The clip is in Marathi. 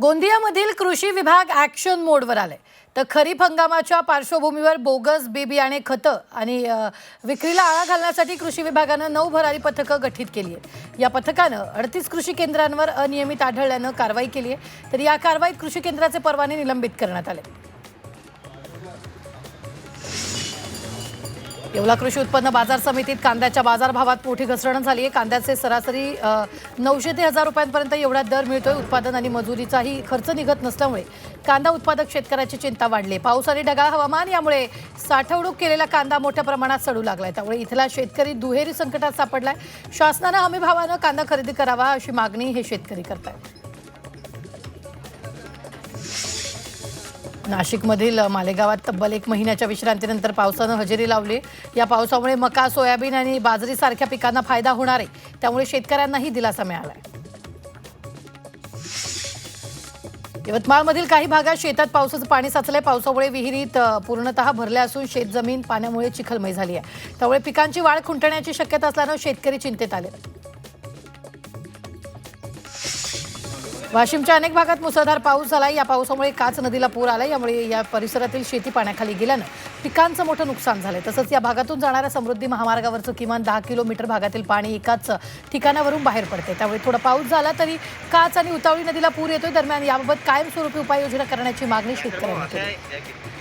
गोंदियामधील कृषी विभाग ॲक्शन मोडवर आले तर खरीप हंगामाच्या पार्श्वभूमीवर बोगस बी बियाणे खतं आणि विक्रीला आळा घालण्यासाठी कृषी विभागानं नऊ भरारी पथकं गठीत केली आहे या पथकानं अडतीस कृषी केंद्रांवर अनियमित आढळल्यानं कारवाई केली आहे. तर या कारवाईत कृषी केंद्राचे परवाने निलंबित करण्यात आले. येवला कृषी उत्पन्न बाजार समितीत कांद्याच्या बाजारभावात मोठी घसरण झाली आहे. कांद्याचे सरासरी नऊशे ते हजार रुपयांपर्यंत एवढा दर मिळतोय. उत्पादन आणि मजुरीचाही खर्च निघत नसल्यामुळे कांदा उत्पादक शेतकऱ्याची चिंता वाढली आहे. पाऊस आणि ढगाळ हवामान यामुळे साठवणूक केलेला कांदा मोठ्या प्रमाणात सडू लागलाय. त्यामुळे इथला शेतकरी दुहेरी संकटात सापडलाय. शासनानं हमी भावानं कांदा खरेदी करावा अशी मागणी हे शेतकरी करतायत. नाशिकमधील मालेगावात तब्बल एक महिन्याच्या विश्रांतीनंतर पावसानं हजेरी लावली. या पावसामुळे मका सोयाबीन आणि बाजरीसारख्या पिकांना फायदा होणार आहे. त्यामुळे शेतकऱ्यांनाही दिलासा मिळाला आहे यवतमाळमधील काही भागात शेतात पावसाचं पाणी साचलंय. पावसामुळे विहिरीत पूर्णतः भरल्या असून शेतजमीन पाण्यामुळे चिखलमय झाली आहे. त्यामुळे पिकांची वाढ खुंटण्याची शक्यता असल्यानं शेतकरी चिंतेत आले. वाशिमच्या अनेक भागात मुसळधार पाऊस झाला या पावसामुळे काच नदीला पूर आला यामुळे या परिसरातील शेती पाण्याखाली गेल्यानं पिकांचं मोठं नुकसान झालं तसंच या भागातून जाणाऱ्या समृद्धी महामार्गावरचं किमान दहा किलोमीटर भागातील पाणी एकाच ठिकाणावरून बाहेर पडते त्यामुळे थोडा पाऊस झाला तरी काच आणि उतावळी नदीला पूर येतोय. दरम्यान याबाबत कायमस्वरूपी उपाययोजना करण्याची मागणी शेतकऱ्यांनी केली.